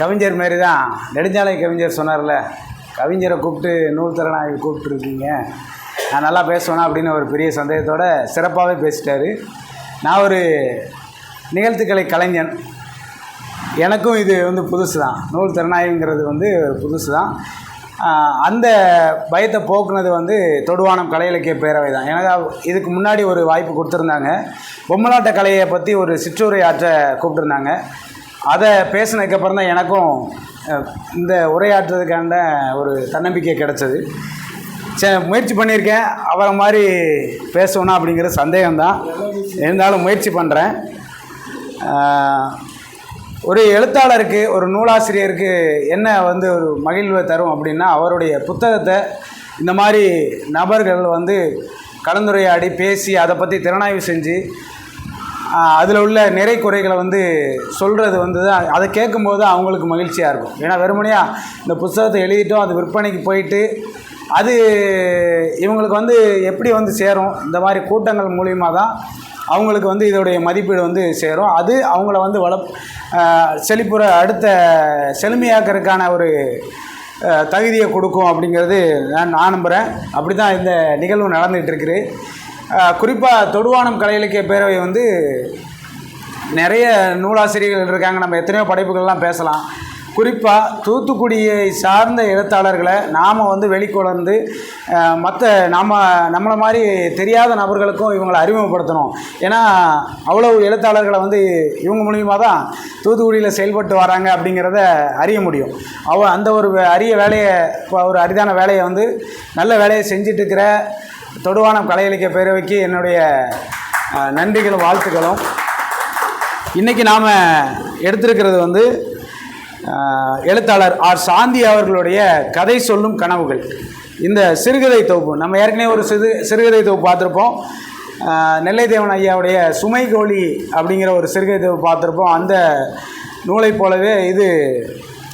கவிஞர் மாரி தான் நெடுஞ்சாலை கவிஞர் சொன்னார்ல கவிஞரை கூப்பிட்டு நூல் திறனாய்வு கூப்பிட்டுருக்கீங்க. நான் நல்லா பேசுவேனா? அப்படின்னு ஒரு பெரிய சந்தேகத்தோட சிறப்பாகவே பேசிட்டாரு. நான் ஒரு நிகழ்த்துக்கலை கலைஞன். எனக்கும் இது வந்து புதுசு தான் நூல் திறனாய்வுங்கிறது வந்து புதுசு தான் அந்த பயத்தை போக்குனது வந்து தொடுவானம் கலை இலக்கிய பேரவை தான் எனக்கு இதுக்கு முன்னாடி ஒரு வாய்ப்பு கொடுத்துருந்தாங்க. பொம்மலாட்ட கலையை பற்றி ஒரு சிற்றுரை ஆற்ற கூப்பிட்டுருந்தாங்க. அதை பேசினதுக்கப்புறம் தான் எனக்கும் இந்த உரையாற்றுறதுக்கான ஒரு தன்னம்பிக்கை கிடச்சது. சரி முயற்சி பண்ணியிருக்கேன். அவரை மாதிரி பேசணும் அப்படிங்கிற சந்தேகம்தான். இருந்தாலும் முயற்சி பண்ணுறேன் ஒரு எழுத்தாளருக்கு ஒரு நூலாசிரியருக்கு என்ன வந்து ஒரு மகிழ்வை தரும் அப்படின்னா அவருடைய புத்தகத்தை இந்த மாதிரி நபர்கள் வந்து கலந்துரையாடி பேசி அதை பற்றி திறனாய்வு செஞ்சு அதில் உள்ள நிறை குறைகளை வந்து சொல்கிறது வந்து தான் அதை கேட்கும்போது அவங்களுக்கு மகிழ்ச்சியாக இருக்கும். ஏன்னா வெறுமனையாக இந்த புத்தகத்தை எழுதிட்டோம் அது விற்பனைக்கு போயிட்டு அது இவங்களுக்கு வந்து எப்படி வந்து சேரும் இந்த மாதிரி கூட்டங்கள் மூலியமாக தான் அவங்களுக்கு வந்து இதோடைய மதிப்பீடு வந்து சேரும். அது அவங்கள வந்து வள செழிப்புற அடுத்த செழுமையாக்கிறதுக்கான ஒரு தகுதியை கொடுக்கும் அப்படிங்கிறது நான் நான் நம்புகிறேன் அப்படி தான் இந்த நிகழ்வு நடந்துகிட்டு இருக்குது. குறிப்பாக தொடுவானம் கலை இலக்கிய பேரவை வந்து நிறைய நூலாசிரியர்கள் இருக்காங்க. நம்ம எத்தனையோ படைப்புகள்லாம் பேசலாம். குறிப்பாக தூத்துக்குடியை சார்ந்த எழுத்தாளர்களை நாம் வந்து வெளிக்கொணர்ந்து மற்ற நம்ம நம்மளை மாதிரி தெரியாத நபர்களுக்கும் இவங்களை அறிமுகப்படுத்தணும். ஏன்னா அவ்வளவு எழுத்தாளர்களை வந்து இவங்க மூலியமாக தான் தூத்துக்குடியில் செயல்பட்டு வராங்க அப்படிங்கிறத அறிய முடியும். அவ அந்த ஒரு வே- அரிய வேலையை இப்போ ஒரு அரிதான வேலையை வந்து நல்ல வேலையை செஞ்சிட்ருக்கிற தொடுவானம் கலை இலக்கிய பேரவைக்கு என்னுடைய நன்றிகளும் வாழ்த்துக்களும். இன்றைக்கி நாம் எடுத்திருக்கிறது வந்து எழுத்தாளர் ஆர். சாந்தி அவர்களுடைய கதை சொல்லும் கனவுகள். இந்த சிறுகதை தொகுப்பு நம்ம ஏற்கனவே ஒரு சிறு சிறுகதை தொகுப்பு பார்த்துருப்போம். நெல்லைதேவன் ஐயாவுடைய சுமை கோழி அப்படிங்கிற ஒரு சிறுகதை தொகுப்பு பார்த்துருப்போம். அந்த நூலைப் போலவே இது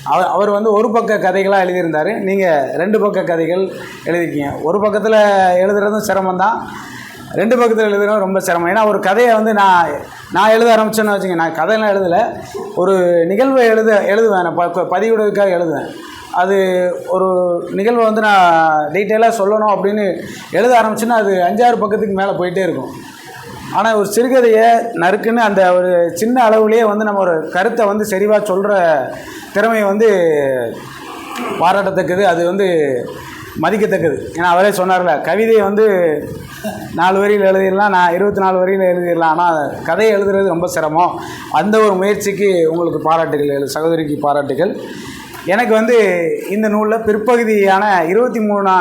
அவர் அவர் வந்து ஒரு பக்க கதைகளாக எழுதியிருந்தார். நீங்கள் ரெண்டு பக்க கதைகள் எழுதிருக்கீங்க ஒரு பக்கத்தில் எழுதுறதும் சிரமம்தான். ரெண்டு பக்கத்தில் எழுதுறது ரொம்ப சிரமம். ஏன்னா ஒரு கதையை வந்து நான் நான் எழுத ஆரம்பிச்சேன்னு வச்சுங்க நான் கதையெல்லாம் எழுதலை. ஒரு நிகழ்வை எழுத எழுதுவேன். நான் ப பதிவிடுவதுக்காக எழுதுவேன். அது ஒரு நிகழ்வை வந்து நான் டீட்டெயிலாக சொல்லணும் அப்படின்னு எழுத ஆரம்பிச்சேன்னா அது அஞ்சாறு பக்கத்துக்கு மேலே போயிட்டே இருக்கும். ஆனால் ஒரு சிறுகதையை நறுக்குன்னு அந்த ஒரு சின்ன அளவுலேயே வந்து நம்ம ஒரு கருத்தை வந்து செறிவாக சொல்கிற திறமையை வந்து பாராட்டத்தக்கது அது வந்து மதிக்கத்தக்கது. ஏன்னா அவரே சொன்னார்ல கவிதையை வந்து நாலு வரியில் எழுதிடலாம் நான் இருபத்தி நாலு வரியில் எழுதிடலாம். ஆனால் கதையை எழுதுறது ரொம்ப சிரமம். அந்த ஒரு முயற்சிக்கு உங்களுக்கு பாராட்டுகள் எழு சகோதரிக்கு பாராட்டுகள். எனக்கு வந்து இந்த நூலில் பிற்பகுதியான இருபத்தி மூணா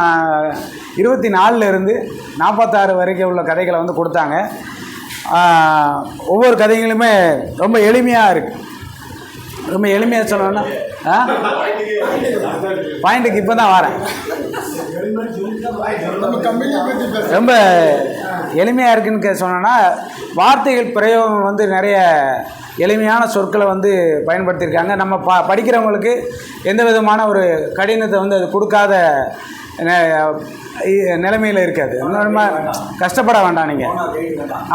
இருபத்தி நாலுலேருந்து நாற்பத்தாறு வரைக்கும் உள்ள கதைகளை வந்து கொடுத்தாங்க. ஒவ்வொரு கதைகளுமே ரொம்ப எளிமையாக இருக்குது ரொம்ப எளிமையாக சொல்லணும்னா பாயிண்ட்டுக்கு இப்போ தான் வரேன். ரொம்ப எளிமையாக இருக்குன்னு கே- சொன்னோன்னா வார்த்தைகள் பிரயோகம் வந்து நிறைய எளிமையான சொற்களை வந்து பயன்படுத்தியிருக்காங்க. நம்ம ப படிக்கிறவங்களுக்கு எந்த விதமான ஒரு கடினத்தை வந்து அது கொடுக்காத நிலைமையில் இருக்காது. நம்ம கஷ்டப்பட வேண்டாம் நீங்கள்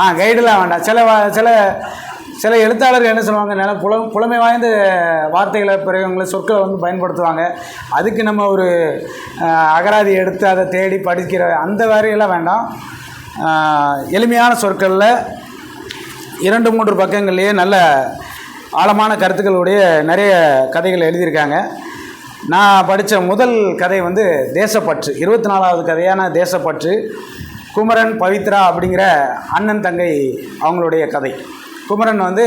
ஆ கைடெலாம் வேண்டாம். சில சில சில எழுத்தாளர்கள் என்ன சொல்லுவாங்க நல்ல புல புலமை வாய்ந்த வார்த்தைகளை பிரயோகங்களை சொற்களை வந்து பயன்படுத்துவாங்க. அதுக்கு நம்ம ஒரு அகராதி எடுத்து அதை தேடி படிக்கிற அந்த வேலையெல்லாம் வேண்டாம். எளிமையான சொற்களில் இரண்டு மூன்று பக்கங்கள்லேயே நல்ல ஆழமான கருத்துக்களுடைய நிறைய கதைகள் எழுதியிருக்காங்க. நான் படித்த முதல் கதை வந்து தேசப்பற்று. இருபத்தி நாலாவது கதையான தேசப்பற்று குமரன் பவித்ரா அப்படிங்கிற அண்ணன் தங்கை அவங்களுடைய கதை. குமரன் வந்து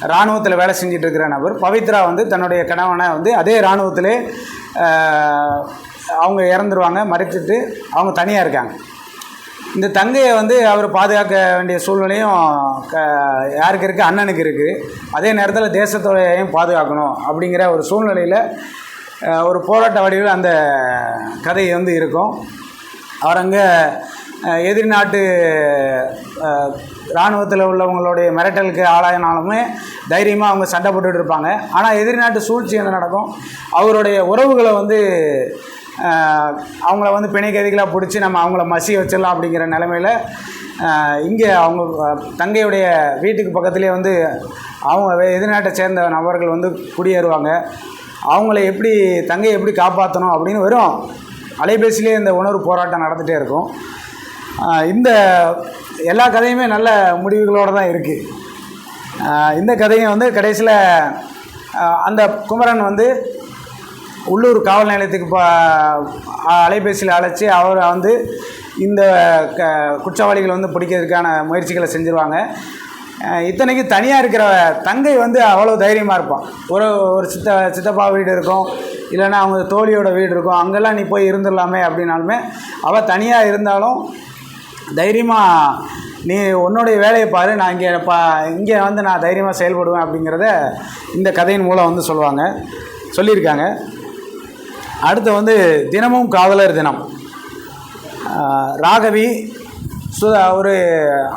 இராணுவத்தில் வேலை செஞ்சிட்டு இருக்கிற நபர். பவித்ரா வந்து தன்னுடைய கணவனை வந்து அதே இராணுவத்திலே அவங்க இறந்துருவாங்க மறைச்சிட்டு அவங்க தனியாக இருக்காங்க. இந்த தங்கையை வந்து அவர் பாதுகாக்க வேண்டிய சூழ்நிலையும் க யாருக்கு இருக்குது அண்ணனுக்கு இருக்குது அதே நேரத்தில் தேசத்தோடையையும் பாதுகாக்கணும் அப்படிங்கிற ஒரு சூழ்நிலையில் ஒரு போராட்ட வடிவில் அந்த கதை வந்து இருக்கும். அவர் அங்கே எதிரி நாட்டு இராணுவத்தில் உள்ளவங்களுடைய மிரட்டலுக்கு ஆளாயினாலுமே தைரியமாக அவங்க சண்டை போட்டுட்டு இருப்பாங்க. ஆனால் எதிர்நாட்டு சூழ்ச்சி என்ன நடக்கும்? அவருடைய உறவுகளை வந்து அவங்கள வந்து பிணை கைதிகளாக பிடிச்சி நம்ம அவங்கள மசி வச்சிடலாம் அப்படிங்கிற நிலமையில் இங்கே அவங்க தங்கையுடைய வீட்டுக்கு பக்கத்துலேயே வந்து அவங்க எதிர்நாட்டை சேர்ந்த நபர்கள் வந்து குடியேறுவாங்க. அவங்கள எப்படி தங்கையை எப்படி காப்பாற்றணும் அப்படின்னு வெறும் அலைபேசியிலே இந்த உணர்வு போராட்டம் நடந்துகிட்டே இருக்கும். இந்த எல்லா கதையுமே நல்ல முடிவுகளோடு தான் இருக்குது இந்த கதையும் வந்து கடைசியில் அந்த குமரன் வந்து உள்ளூர் காவல் நிலையத்துக்கு ப அலைபேசியில் அழைச்சி அவரை வந்து இந்த க குற்றவாளிகள் வந்து பிடிக்கிறதுக்கான முயற்சிகளை செஞ்சுருவாங்க. இத்தனைக்கு தனியாக இருக்கிற தங்கை வந்து அவ்வளோ தைரியமாக இருப்பான். ஒரு ஒரு சித்த சித்தப்பா வீடு இருக்கும் இல்லைன்னா அவங்க தோழியோட வீடு இருக்கும் அங்கெல்லாம் நீ போய் இருந்துடலாமே அப்படின்னாலுமே அவள் தனியாக இருந்தாலும் தைரியமாக நீ உன்னுடைய வேலையை பாரு. நான் இங்கே பா இங்கே வந்து நான் தைரியமாக செயல்படுவேன் அப்படிங்கிறத இந்த கதையின் மூலம் வந்து சொல்லுவாங்க. சொல்லியிருக்காங்க. அடுத்து வந்து தினமும் காதலர் தினம். ராகவி சுதா ஒரு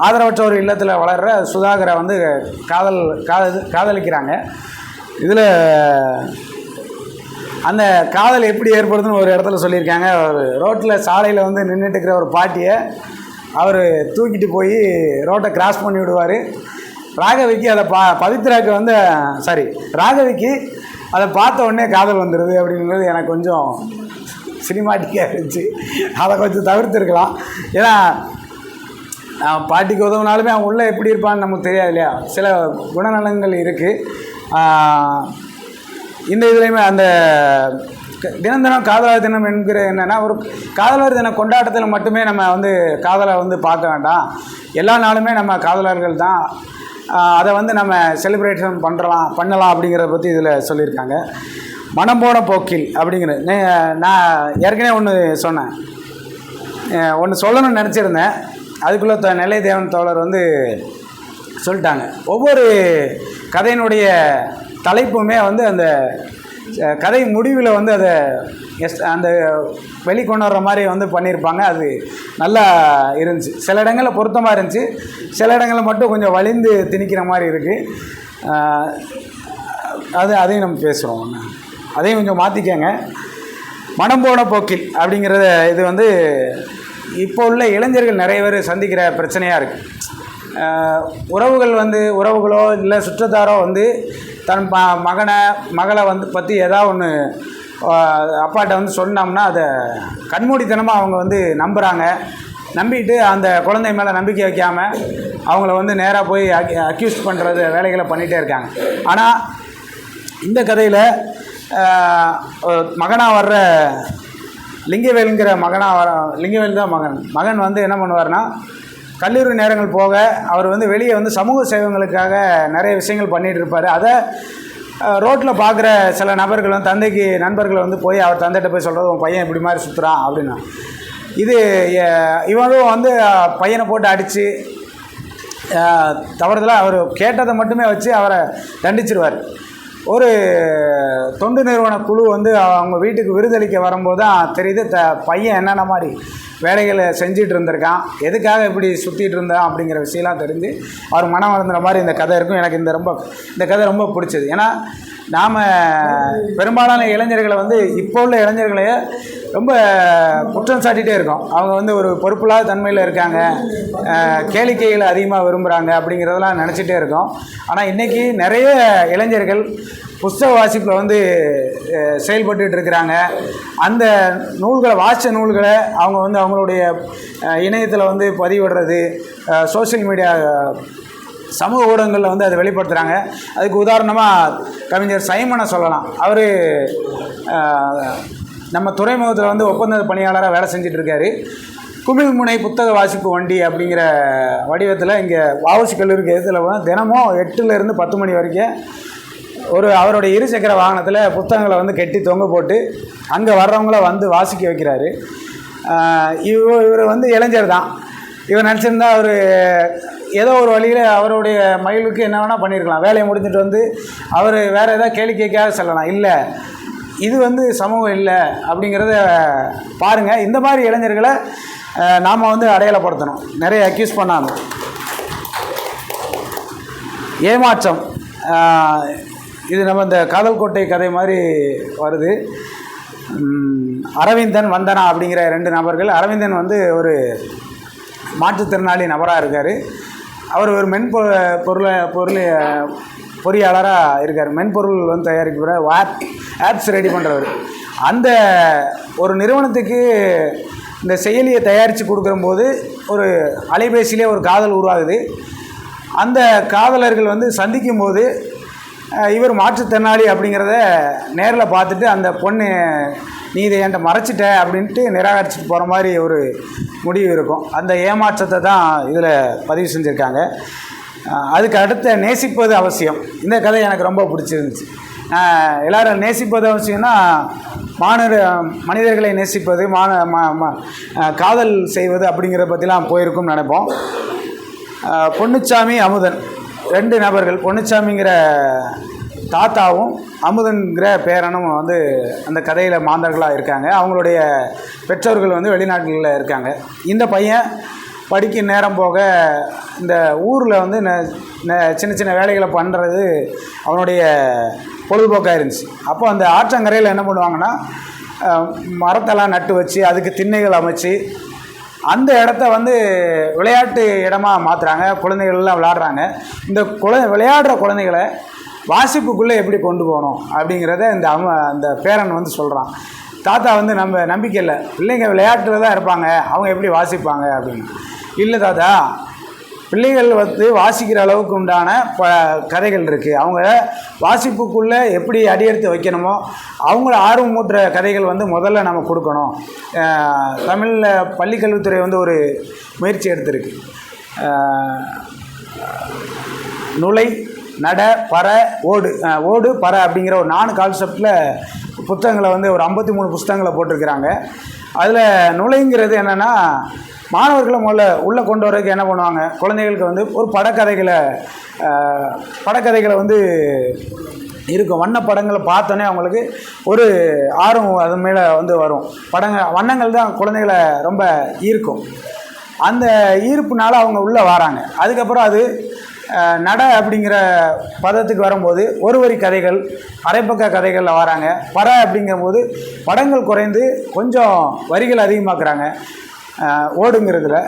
ஆதரவற்ற ஒரு இல்லத்தில் வளர்கிற சுதாகரை வந்து காதல் காதல் காதலிக்கிறாங்க. இதில் அந்த காதல் எப்படி ஏற்படுதுன்னு ஒரு இடத்துல சொல்லியிருக்காங்க. ஒரு ரோட்டில் சாலையில் வந்து நின்றுட்டு இருக்கிற ஒரு பாட்டியை அவர் தூக்கிட்டு போய் ரோட்டை கிராஸ் பண்ணி விடுவார். ராகவிக்கு அதை பா பவித்ராக்கு வந்து சாரி ராகவிக்கு அதை பார்த்த உடனே காதல் வந்துடுது அப்படிங்கிறது எனக்கு கொஞ்சம் சினிமாட்டிக்காக இருந்துச்சு. அதை கொஞ்சம் தவிர்த்துருக்கலாம். ஏன்னா பாட்டிக்கு உதவுனாலுமே அவன் உள்ளே எப்படி இருப்பான்னு நமக்கு தெரியாது இல்லையா? சில குணநலங்கள் இருக்குது இந்த இதுலேயுமே அந்த தினம் தினம் காதலர் தினம் என்கிற என்னென்னா ஒரு காதலர் தின கொண்டாட்டத்தில் மட்டுமே நம்ம வந்து காதலை வந்து பார்க்க வேண்டாம். எல்லா நாளுமே நம்ம காதலர்கள் தான். அதை வந்து நம்ம செலிப்ரேஷன் பண்ணுறலாம் பண்ணலாம் அப்படிங்கிறத பற்றி இதில் சொல்லியிருக்காங்க. மனம் போன போக்கில் அப்படிங்கிற நான் ஏற்கனவே ஒன்று சொன்னேன். ஒன்று சொல்லணும்னு நினச்சிருந்தேன். அதுக்குள்ளே த நெல்லை தேவன் தோழர் வந்து சொல்லிட்டாங்க. ஒவ்வொரு கதையினுடைய தலைப்புமே வந்து அந்த கதை முடிவில் வந்து அதை எஸ் அந்த வெளிக்கொண்டு வர்ற மாதிரி வந்து பண்ணியிருப்பாங்க. அது நல்லா இருந்துச்சு. சில இடங்களில் பொருத்தமாக இருந்துச்சு. சில இடங்களில் மட்டும் கொஞ்சம் வலிந்து திணிக்கிற மாதிரி இருக்குது அது அதையும் நம்ம பேசுகிறோம் அதையும் கொஞ்சம் மாற்றிக்கங்க மனம் போன போக்கில் அப்படிங்கிறத இது வந்து இப்போ உள்ள இளைஞர்கள் நிறைய பேர் சந்திக்கிற பிரச்சனையாக இருக்குது உறவுகள் வந்து உறவுகளோ இல்லை சுற்றத்தாரோ வந்து தன் ப மகனை மகளை வந்து பற்றி ஏதாவது ஒன்று அப்பாட்ட வந்து சொன்னோம்னா அதை கண்மூடித்தனமாக அவங்க வந்து நம்புகிறாங்க நம்பிட்டு அந்த குழந்தை மேலே நம்பிக்கை வைக்காமல் அவங்கள வந்து நேராக போய் அக்யூஸ் பண்ணுறது வேலைகளை பண்ணிகிட்டே இருக்காங்க. ஆனால் இந்த கதையில் மகனாக வர்ற லிங்கவேலுங்கிற மகனாக வர லிங்கவேல் தான் மகன். மகன் வந்து என்ன பண்ணுவார்னா கல்லூரி நேரங்கள் போக அவர் வந்து வெளியே வந்து சமூக சேவங்களுக்காக நிறைய விஷயங்கள் பண்ணிகிட்டு இருப்பார். அதை ரோட்டில் பார்க்குற சில நபர்கள் வந்து தந்தைக்கு நண்பர்கள் வந்து போய் அவர் தந்தைகிட்ட போய் சொல்கிறது உன் பையன் இப்படி மாதிரி சுற்றுறான் அப்படின்னா. இது இவனும் வந்து பையனை போட்டு அடித்து தவறுதலாக அவர் கேட்டதை மட்டுமே வச்சு அவரை தண்டிச்சிருவார். ஒரு தொண்டு நிறுவன குழு வந்து அவங்க வீட்டுக்கு விருதளிக்க வரும்போது தான் தெரியுது த பையன் என்னென்ன மாதிரி வேலைகளை செஞ்சிட்டு இருந்திருக்கான் எதுக்காக இப்படி சுற்றிட்டு இருந்தான் அப்படிங்கிற விஷயம்லாம் தெரிஞ்சு அவர் மனம் வளர்ந்துற மாதிரி இந்த கதை இருக்கும். எனக்கு இந்த ரொம்ப இந்த கதை ரொம்ப பிடிச்சது. ஏன்னா நாம் பெரும்பாலான இளைஞர்களை வந்து இப்போ உள்ள இளைஞர்களையே ரொம்ப குற்றம் சாட்டிகிட்டே இருக்கோம். அவங்க வந்து ஒரு பொறுப்பில்லாத தன்மையில் இருக்காங்க. அஹ், கேளிக்கைகளை அதிகமாக விரும்புகிறாங்க அப்படிங்கிறதெல்லாம் நினச்சிட்டே இருக்கோம். ஆனால் இன்றைக்கி நிறைய இளைஞர்கள் புஸ்தக வாசிப்பில் வந்து செயல்பட்டு இருக்கிறாங்க. அந்த நூல்களை வாசித்த நூல்களை அவங்க வந்து அவங்களுடைய இணையத்தில் வந்து பதிவிடுறது சோஷியல் மீடியா சமூக ஊடகங்களில் வந்து அதை வெளிப்படுத்துகிறாங்க அதுக்கு உதாரணமாக கவிஞர் சைமனை சொல்லலாம். அவர் நம்ம துறைமுகத்தில் வந்து ஒப்பந்த பணியாளராக வேலை செஞ்சிட்ருக்காரு. குமிழ்முனை புத்தக வாசிப்பு வண்டி அப்படிங்கிற வடிவத்தில் இங்கே வாவசி கல்லூரிக்கு எதிர்த்தில் தினமும் எட்டுலேருந்து பத்து மணி வரைக்கும் ஒரு அவருடைய இருசக்கர வாகனத்தில் புத்தகங்களை வந்து கட்டி தொங்க போட்டு அங்கே வர்றவங்கள வந்து வாசிக்க வைக்கிறாரு. இவர் இவர் வந்து இளைஞர் தான். இவர் நினச்சிருந்தா அவர் ஏதோ ஒரு வழியில் அவருடைய மயிலுக்கு என்ன வேணால் பண்ணியிருக்கலாம் வேலையை முடிஞ்சிட்டு வந்து அவர் வேறு ஏதாவது கேளிக்கைக்காக செல்லலாம். இல்லை இது வந்து சமூகம் இல்லை அப்படிங்கிறத பாருங்கள் இந்த மாதிரி இளைஞர்களை நாம் வந்து அடையாளப்படுத்தணும். நிறைய அக்யூஸ் பண்ணாமல் ஏமாற்றம் இது நம்ம இந்த காதல் கோட்டை கதை மாதிரி வருது. அரவிந்தன் வந்தனா அப்படிங்கிற ரெண்டு நபர்கள் அரவிந்தன் வந்து ஒரு மாற்றுத்திறனாளி நபராக இருக்கார். அவர் ஒரு மென்பொரு பொருளை பொருள் பொறியாளராக இருக்கார். மென்பொருள் வந்து தயாரிக்கிற ஆப் ஆப்ஸ் ரெடி பண்ணுறவர் அந்த ஒரு நிறுவனத்துக்கு இந்த செயலியை தயாரித்து கொடுக்குறம்போது ஒரு அலைபேசியிலே ஒரு காதல் உருவாகுது. அந்த காதலர்கள் வந்து சந்திக்கும் போது இவர் மாற்றுத்திறனாளி அப்படிங்கிறத நேரில் பார்த்துட்டு அந்த பொண்ணு நீ இதை என்கிட்ட மறைச்சிட்ட அப்படின்ட்டு நிராகரிச்சுட்டு போகிற மாதிரி ஒரு முடிவு இருக்கும். அந்த ஏமாற்றத்தை தான் இதில் பதிவு செஞ்சுருக்காங்க. அதுக்கு அடுத்த நேசிப்பது அவசியம். இந்த கதை எனக்கு ரொம்ப பிடிச்சிருந்துச்சு. எல்லோரும் எல்லாரும் நேசிப்பது அவசியம்னா மாணவர் மனிதர்களை நேசிப்பது மான ம- ம- காதல் செய்வது அப்படிங்கிறத பற்றிலாம் போயிருக்கும்னு நினைப்போம். பொன்னுச்சாமி அமுதன். ரெண்டு நபர்கள் பொன்னுச்சாமிங்கிற தாத்தாவும் அமுதன்கிற பேரனும் வந்து அந்த கதையில் மாந்தர்களாக இருக்காங்க. அவங்களுடைய பெற்றோர்கள் வந்து வெளிநாட்டில் இருக்காங்க. இந்த பையன் படிக்க நேரம் போக இந்த ஊரில் வந்து ந- சின்ன சின்ன வேலைகளை பண்ணுறது அவனுடைய பொழுதுபோக்காக இருந்துச்சு. அப்போ அந்த ஆற்றங்கரையில் என்ன பண்ணுவாங்கன்னா மரத்தெல்லாம் நட்டு வச்சு அதுக்கு திண்ணைகள் அமைச்சு அந்த இடத்த வந்து விளையாட்டு இடமாக மாற்றுறாங்க குழந்தைகள்லாம் விளையாடுறாங்க. இந்த குழ விளையாடுற குழந்தைகளை வாசிப்புக்குள்ளே எப்படி கொண்டு போகணும் அப்படிங்கிறத இந்த அம்மா அந்த பேரன் வந்து சொல்கிறான் தாத்தா வந்து நம்ம நம்பிக்கை இல்லை. பிள்ளைங்க விளையாட்டில் தான் இருப்பாங்க. அவங்க எப்படி வாசிப்பாங்க அப்படின்னு. இல்லை தாத்தா பிள்ளைகள் வந்து வாசிக்கிற அளவுக்கு உண்டான ப கதைகள் இருக்குது அவங்க வாசிப்புக்குள்ளே எப்படி அடியெடுத்து வைக்கணுமோ அவங்கள ஆர்வமூட்டுற கதைகள் வந்து முதல்ல நம்ம கொடுக்கணும். தமிழில் பள்ளிக்கல்வித்துறை வந்து ஒரு முயற்சி எடுத்திருக்கு. நுழை நட பற ஓடு. ஓடு பற அப்படிங்கிற ஒரு நாலு கான்செப்டில் புத்தகங்களை வந்து ஒரு ஐம்பத்தி மூணு புத்தகங்களை போட்டிருக்கிறாங்க. அதில் நுழைங்கிறது என்னென்னா மாணவர்களை முதல்ல உள்ளே கொண்டு வரதுக்கு என்ன பண்ணுவாங்க? குழந்தைகளுக்கு வந்து ஒரு படக்கதைகளை படக்கதைகளை வந்து இருக்கும். வண்ண படங்களை பார்த்தோன்னே அவங்களுக்கு ஒரு ஆர்வம் அது மேலே வந்து வரும். படங்கள் வண்ணங்கள் தான் குழந்தைகளை ரொம்ப ஈர்க்கும். அந்த ஈர்ப்புனால அவங்க உள்ளே வராங்க. அதுக்கப்புறம் அது நட அப்படிங்கிற பதத்துக்கு வரும்போது ஒரு வரி கதைகள் அரைப்பக்க கதைகளில் வராங்க. பற அப்படிங்கும்போது படங்கள் குறைந்து கொஞ்சம் வரிகள் அதிகமாக்குறாங்க. ஓடுங்கிறதுல.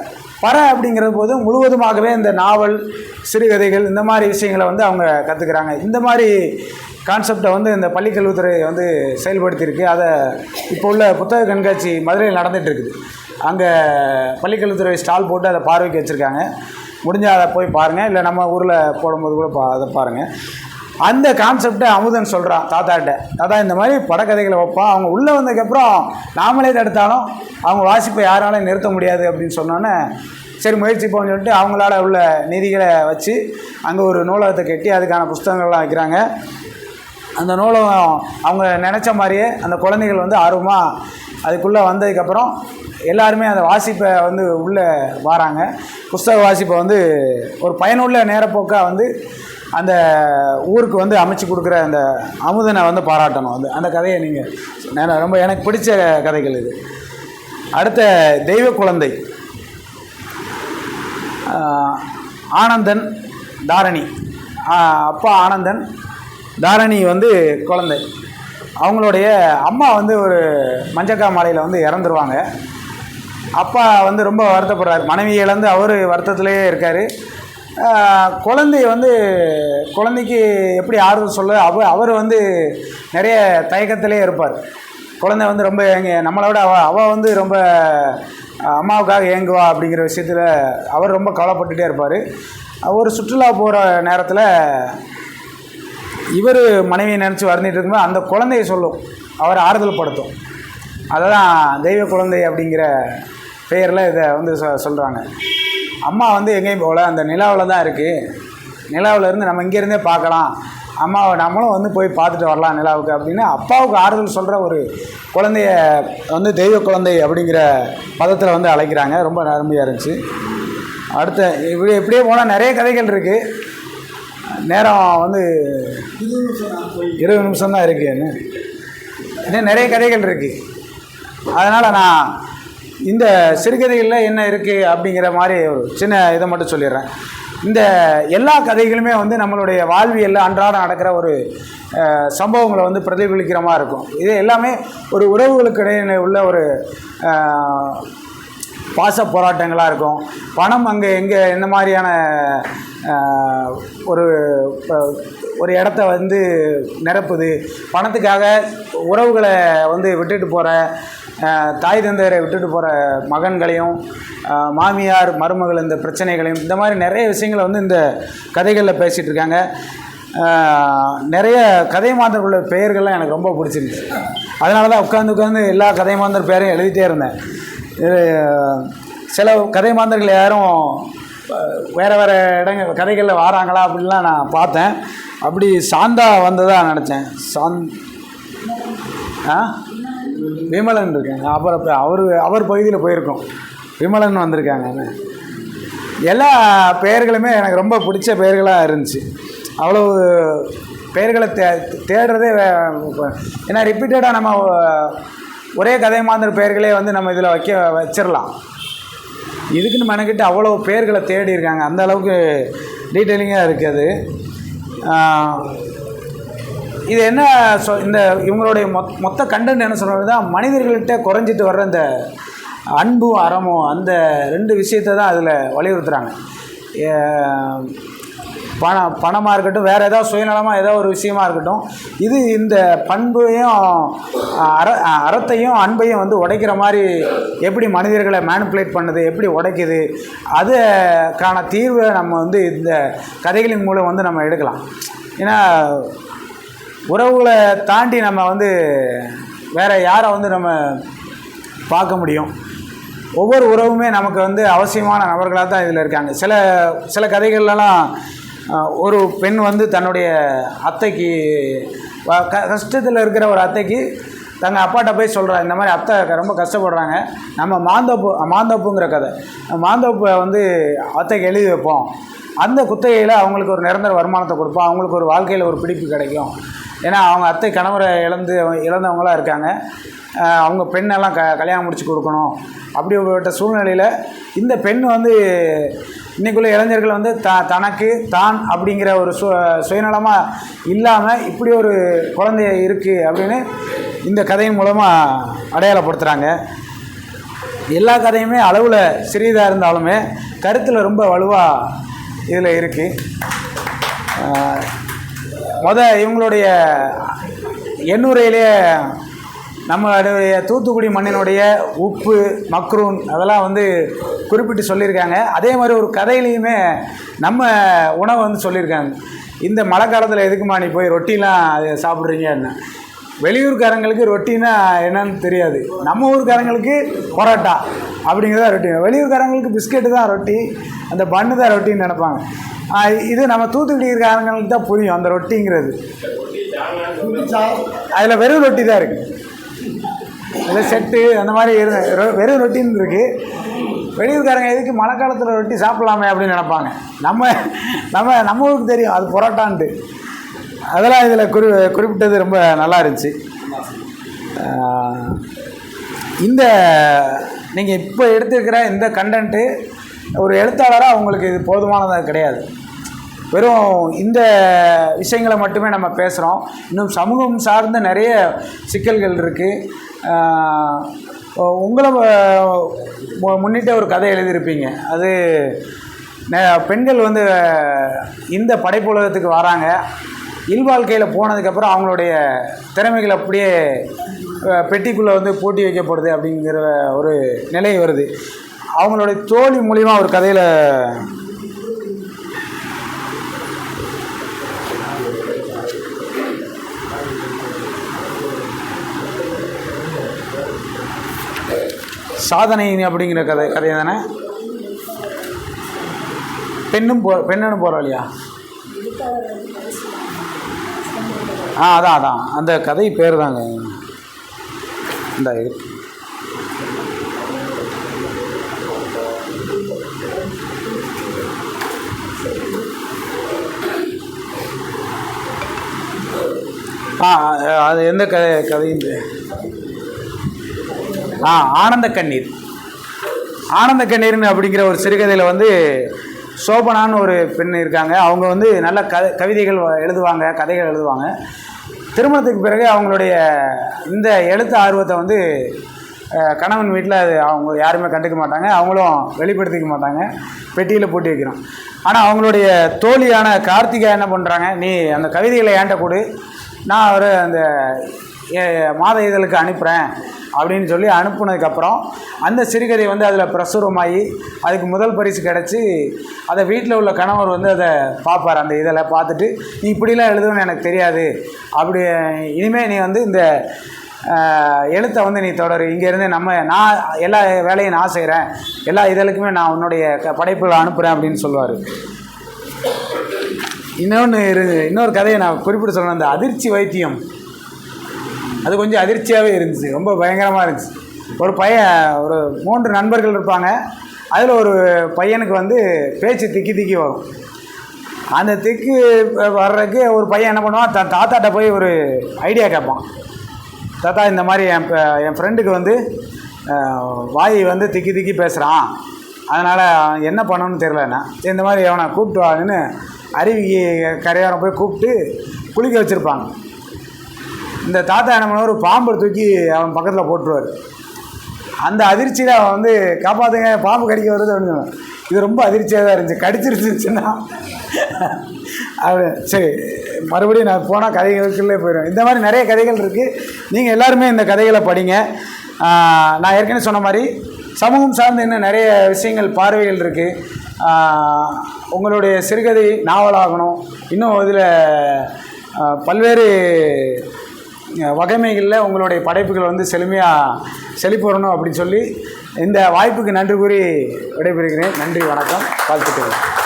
பற அப்படிங்கிற போது முழுவதுமாகவே இந்த நாவல் சிறுகதைகள் இந்த மாதிரி விஷயங்களை வந்து அவங்க கற்றுக்குறாங்க இந்த மாதிரி கான்செப்டை வந்து இந்த பள்ளிக்கல்வித்துறை வந்து செயல்படுத்தியிருக்கு. அதை இப்போ உள்ள புத்தக கண்காட்சி மதுரையில் நடந்துகிட்ருக்குது அங்கே பள்ளிக்கல்வித்துறை ஸ்டால் போட்டு அதை பார்வைக்கு வச்சுருக்காங்க. முடிஞ்சால் அதை போய் பாருங்கள் இல்லை நம்ம ஊரில் போடும்போது கூட பா அதை பாருங்கள் அந்த கான்செப்டை அமுதன் சொல்கிறான் தாத்தாட்ட. தாத்தா இந்த மாதிரி படக்கதைகளை வைப்பான் அவங்க உள்ளே வந்ததுக்கப்புறம் நாமளே தடுத்தாலும் அவங்க வாசிப்பை யாராலையும் நிறுத்த முடியாது அப்படின்னு சொன்னோன்னே சரி முயற்சி முயற்சிப்போம்னு சொல்லிட்டு அவங்களால உள்ள நிதிகளை வச்சு அங்கே ஒரு நூலகத்தை கட்டி அதுக்கான புஸ்தகங்கள்லாம் வைக்கிறாங்க. அந்த நூலகம் அவங்க நினச்ச மாதிரியே அந்த குழந்தைகள் வந்து ஆர்வமாக அதுக்குள்ளே வந்ததுக்கப்புறம் எல்லாருமே அந்த வாசிப்பை வந்து உள்ளே வராங்க. புஸ்தக வாசிப்பை வந்து ஒரு பயனுள்ள நேரப்போக்காக வந்து அந்த ஊருக்கு வந்து அமைச்சு கொடுக்குற அந்த அமுதனை வந்து பாராட்டணும். அந்த அந்த கதையை நீங்கள் ரொம்ப எனக்கு பிடிச்ச கதைகள் இது. அடுத்த தெய்வ குழந்தை. ஆனந்தன் தாரணி. அப்பா ஆனந்தன் தாரணி வந்து குழந்தை. அவங்களுடைய அம்மா வந்து ஒரு மஞ்சக்கா மாலையில் வந்து இறந்துருவாங்க. அப்பா வந்து ரொம்ப வருத்தப்படுறாரு. மனைவி இழந்து அவர் வருத்தத்திலே இருக்கார். குழந்தை வந்து குழந்தைக்கு எப்படி ஆறுதல் சொல்ல அவ அவர் வந்து நிறைய தயக்கத்திலே இருப்பார். குழந்தை வந்து ரொம்ப எங்க நம்மளை விட அவ அவள் வந்து ரொம்ப அம்மாவுக்காக ஏங்குவா அப்படிங்கிற விஷயத்தில் அவர் ரொம்ப கவலைப்பட்டுட்டே இருப்பார். ஒரு சுற்றுலா போகிற நேரத்தில் இவர் மனைவியை நினச்சி வருந்திட்டு இருக்கும்போது அந்த குழந்தைய சொல்லும். அவரை ஆறுதல் படுத்தும். அதை தான் தெய்வ குழந்தை அப்படிங்கிற பெயரில் இதை வந்து சொ சொல்கிறாங்க அம்மா வந்து எங்கேயும் போகல. அந்த நிலாவில் தான் இருக்குது நிலாவில் இருந்து நம்ம இங்கேருந்தே பார்க்கலாம். அம்மாவை நம்மளும் வந்து போய் பார்த்துட்டு வரலாம் நிலாவுக்கு அப்படின்னு அப்பாவுக்கு ஆறுதல் சொல்கிற ஒரு குழந்தைய வந்து தெய்வ குழந்தை அப்படிங்கிற பதத்தில் வந்து அழைக்கிறாங்க. ரொம்ப அருமையாக இருந்துச்சு. அடுத்த இப்படி இப்படியே போனால் நிறைய கதைகள் இருக்குது நேரம் வந்து இருபது நிமிஷம் தான் இருக்குது இன்னும் இன்னும் நிறைய கதைகள் இருக்குது அதனால் நான் இந்த சிறுகதைகளில் என்ன இருக்குது அப்படிங்கிற மாதிரி ஒரு சின்ன இதை மட்டும் சொல்லிடுறேன். இந்த எல்லா கதைகளுமே வந்து நம்மளுடைய வாழ்வியலில் அன்றாடம் நடக்கிற ஒரு சம்பவங்களை வந்து பிரதிபலிக்கிற மாதிரி இருக்கும். இது எல்லாமே ஒரு உறவுகளுக்கு இடையில உள்ள ஒரு பாச போராட்டங்களாக இருக்கும். பணம் அங்கே எங்கே எந்த மாதிரியான ஒரு ஒரு இடத்த வந்து நிரப்புது. பணத்துக்காக உறவுகளை வந்து விட்டுட்டு போகிற தாய் தந்தையரை விட்டுட்டு போகிற மகன்களையும் மாமியார் மருமகள் இந்த பிரச்சனைகளையும் இந்த மாதிரி நிறைய விஷயங்களை வந்து இந்த கதைகளில் பேசிகிட்டு இருக்காங்க. நிறைய கதை மாந்தர்களுடைய பெயர்கள்லாம் எனக்கு ரொம்ப பிடிச்சிருந்துச்சு. அதனால தான் உட்காந்து உட்காந்து எல்லா கதை மாந்தர் பேரையும் எழுதிட்டே இருந்தேன். சில கதை மாந்தர்கள் யாரும் வேறு வேறு இடங்கள் இடங்க கதைகளில் வாராங்களா அப்படின்லாம் நான் பார்த்தேன். அப்படி சாந்தா வந்ததாக நினச்சேன். சாந் ஆ? விமலன் இருக்காங்க அப்புறம் இப்போ அவர் அவர் பகுதியில் போயிருக்கோம். விமலன் வந்திருக்காங்க. எல்லா பெயர்களுமே எனக்கு ரொம்ப பிடிச்ச பெயர்களாக இருந்துச்சு. அவ்வளோ பெயர்களை தே தேடுறதே ஏன்னா ரிப்பீட்டடாக நம்ம ஒரே கதை மாந்தர் பெயர்களே வந்து நம்ம இதில் வைக்க வச்சிடலாம் இதுக்குன்னு மெனக்கிட்டு அவ்வளோ பேர்களை தேடி இருக்காங்க. அந்த அளவுக்கு டீட்டெயிலிங்காக இருக்குது அது. இது என்ன சொ இந்த இவங்களுடைய மொத் மொத்த கண்டென்ட் என்ன சொல்கிறது தான் மனிதர்கள்கிட்ட குறைஞ்சிட்டு வர்ற இந்த அன்பும் அறமும் அந்த ரெண்டு விஷயத்தை தான் அதில் வலியுறுத்துகிறாங்க பணம் பணமாக இருக்கட்டும் வேறு ஏதாவது சுயநலமாக ஏதோ ஒரு விஷயமா இருக்கட்டும் இது இந்த பண்பையும் அற அறத்தையும் அன்பையும் வந்து உடைக்கிற மாதிரி எப்படி மனிதர்களை மேனிப்புலேட் பண்ணுது எப்படி உடைக்குது அதுக்கான தீர்வை நம்ம வந்து இந்த கதைகளின் மூலம் வந்து நம்ம எடுக்கலாம். ஏன்னா உறவுகளை தாண்டி நம்ம வந்து வேறு யாரை வந்து நம்ம பார்க்க முடியும்? ஒவ்வொரு உறவுமே நமக்கு வந்து அவசியமான நபர்களாக தான் இதில் இருக்காங்க. சில சில கதைகள்லாம் ஒரு பெண் வந்து தன்னுடைய அத்தைக்கு க கஷ்டத்தில் இருக்கிற ஒரு அத்தைக்கு தங்கள் அப்பாட்ட போய் சொல்கிறா இந்த மாதிரி அத்தை ரொம்ப கஷ்டப்படுறாங்க. நம்ம மாந்தோப்பு மாந்தோப்புங்கிற கதை. மாந்தோப்பை வந்து அத்தைக்கு எழுதி வைப்போம். அந்த குத்தகையில் அவங்களுக்கு ஒரு நிரந்தர வருமானத்தை கொடுப்போம். அவங்களுக்கு ஒரு வாழ்க்கையில் ஒரு பிடிப்பு கிடைக்கும். ஏன்னா அவங்க அத்தை கணவரை இழந்து இழந்தவங்களாம் இருக்காங்க. அவங்க பெண்ணெல்லாம் க கல்யாணம் முடிச்சு கொடுக்கணும். அப்படிப்பட்ட சூழ்நிலையில் இந்த பெண் வந்து இன்றைக்குள்ள இளைஞர்கள் வந்து த தனக்கு தான் அப்படிங்கிற ஒரு சு சுயநலமாக இல்லாமல் இப்படி ஒரு குழந்தைய இருக்குது அப்படின்னு இந்த கதையின் மூலமாக அடையாளப்படுத்துகிறாங்க எல்லா கதையுமே அளவில் சிறியதாக இருந்தாலுமே கருத்தில் ரொம்ப வலுவாக இதில் இருக்குது மொதல் இவங்களுடைய எண்ணூரையிலே நம்மளுடைய தூத்துக்குடி மண்ணினுடைய உப்பு மக்ரூன் அதெல்லாம் வந்து குறிப்பிட்டு சொல்லியிருக்காங்க. அதே மாதிரி ஒரு கதையிலையுமே நம்ம உணவை வந்து சொல்லியிருக்காங்க. இந்த மழை காலத்தில் எதுக்குமா நீ போய் ரொட்டிலாம் சாப்பிட்றீங்க என்ன? வெளியூர்காரங்களுக்கு ரொட்டினா என்னன்னு தெரியாது. நம்ம ஊர்காரங்களுக்கு பரோட்டா அப்படிங்கிறதா ரொட்டி. வெளியூர்காரங்களுக்கு பிஸ்கெட்டு தான் ரொட்டி அந்த பண்ணு தான் ரொட்டின்னு நினைப்பாங்க. இது நம்ம தூத்துக்குடிக்காரங்களுக்கு தான் புரியும் அந்த ரொட்டிங்கிறது. அதில் வெறும் ரொட்டி தான் இருக்குது இல்லை செட்டு அந்த மாதிரி இரு- வெறும் ரொட்டின்னு இருக்குது வெளியூர்காரங்க எதுக்கு மழை காலத்தில் ரொட்டி சாப்பிட்லாமே அப்படின்னு நினைப்பாங்க. நம்ம நம்ம நம்ம ஊருக்கு தெரியும் அது புரோட்டான்ட்டு. அதெல்லாம் இதில் குறி குறிப்பிட்டது ரொம்ப நல்லா இருந்துச்சு. இந்த நீங்கள் இப்போ எடுத்துருக்கிற இந்த கண்டென்ட்டு ஒரு எழுத்தாளராக உங்களுக்கு இது போதுமானதாக கிடையாது. வெறும் இந்த விஷயங்களை மட்டுமே நம்ம பேசுகிறோம் இன்னும் சமூகம் சார்ந்த நிறைய சிக்கல்கள் இருக்குது உங்களை மு- முன்னிட்டு ஒரு கதை எழுதியிருப்பீங்க. அது பெண்கள் வந்து இந்த படைப்புலகத்துக்கு வராங்க. இல்வாழ்க்கையில் போனதுக்கப்புறம் அவங்களுடைய திறமைகள் அப்படியே பெட்டிக்குள்ளே வந்து பூட்டி வைக்கப்படுது அப்படிங்கிற ஒரு நிலை வருது. அவங்களுடைய தோழி மூலிமா ஒரு கதையில் சாதனை அப்படிங்கிற கதை கதை தானே? பெண்ணும் போ பெண்ணும் போகிறோம் இல்லையா ஆ அதான் அதான். அந்த கதை பேர் தாங்க இந்த ஆ அது எந்த கதை கதையும் ஆ ஆனந்த கண்ணீர். ஆனந்த கண்ணீர்னு அப்படிங்கிற ஒரு சிறுகதையில் வந்து சோபனான்னு ஒரு பெண் இருக்காங்க. அவங்க வந்து நல்ல க கவிதைகள் வ- எழுதுவாங்க கதைகள் எழுதுவாங்க. திருமணத்துக்கு பிறகு அவங்களுடைய இந்த எழுத்து ஆர்வத்தை வந்து கணவன் வீட்டில் அது அவங்க யாருமே கண்டுக்க மாட்டாங்க. அவங்களும் வெளிப்படுத்திக்க மாட்டாங்க. பெட்டியில் போட்டு வைக்கிறோம் ஆனால் அவங்களுடைய தோழியான கார்த்திகா என்ன பண்ணுறாங்க நீ அந்த கவிதைகளை ஏன்ட்ட கொடு. நான் ஒரு அந்த மாத இதழுக்கு அனுப்புகிறேன் அப்படின்னு சொல்லி அனுப்புனதுக்கப்புறம் அந்த சிறுகதை வந்து அதில் பிரசுரமாகி அதுக்கு முதல் பரிசு கிடச்சி அதை வீட்டில் உள்ள கணவர் வந்து அதை பார்ப்பார் அந்த இதழை பார்த்துட்டு நீ இப்படிலாம் எழுதுவேன்னு எனக்கு தெரியாது. அப்படி இனிமேல் நீ வந்து இந்த எழுத்தை வந்து நீ தொடரு. இங்கேருந்து நம்ம நான் எல்லா வேலையும் நான் செய்கிறேன் எல்லா இதழுக்குமே நான் உன்னுடைய க படைப்புகளை அனுப்புகிறேன் அப்படின்னு சொல்லுவார். இன்னொன்று இரு இன்னொரு கதையை நான் குறிப்பிட்டு சொல்லணும் அந்த அதிர்ச்சி வைத்தியம். அது கொஞ்சம் அதிர்ச்சியாகவே இருந்துச்சு. ரொம்ப பயங்கரமாக இருந்துச்சு. ஒரு பையன் ஒரு மூன்று நண்பர்கள் இருப்பாங்க. அதில் ஒரு பையனுக்கு வந்து பேச்சு திக்கி திக்கி வரும். அந்த திக்கு வர்றதுக்கு ஒரு பையன் என்ன பண்ணுவான் த தாத்தாட்ட போய் ஒரு ஐடியா கேட்பான். தாத்தா இந்த மாதிரி என் என் ஃப்ரெண்டுக்கு வந்து வாய் வந்து திக்கி திக்கி பேசுகிறான் அதனால் என்ன பண்ணணும்னு தெரிலண்ணா சரி இந்த மாதிரி அவனை கூப்பிட்டு வாங்கன்னு அருவிக்கு கரையோரம் போய் கூப்பிட்டு குளிக்க வச்சுருப்பாங்க. இந்த தாத்தா என்ன பண்ணுவார்? பாம்பை தூக்கி அவன் பக்கத்தில் போட்டுருவார். அந்த அதிர்ச்சியில் அவன் வந்து காப்பாற்றுங்க பாம்பு கடிக்க வருது அப்படின்னு இது ரொம்ப அதிர்ச்சியாக தான் இருந்துச்சு. கடிச்சிருச்சுன்னா அது சரி மறுபடியும் நான் போனால் கதைகளுக்குள்ளே போயிடும் இந்த மாதிரி நிறைய கதைகள் இருக்குது நீங்கள் எல்லாருமே இந்த கதைகளை படிங்க. நான் ஏற்கனவே சொன்ன மாதிரி சமூகம் சார்ந்து இன்னும் நிறைய விஷயங்கள் பார்வைகள் இருக்குது உங்களுடைய சிறுகதை நாவலாகணும். இன்னும் இதில் பல்வேறு வகைமைகளில் உங்களுடைய படைப்புகள் வந்து செழுமையாக செழிப்பு வரணும் அப்படின்னு சொல்லி இந்த வாய்ப்புக்கு நன்றி கூறி விடைபெறுகிறேன். நன்றி வணக்கம். வாழ்த்துக்கள்.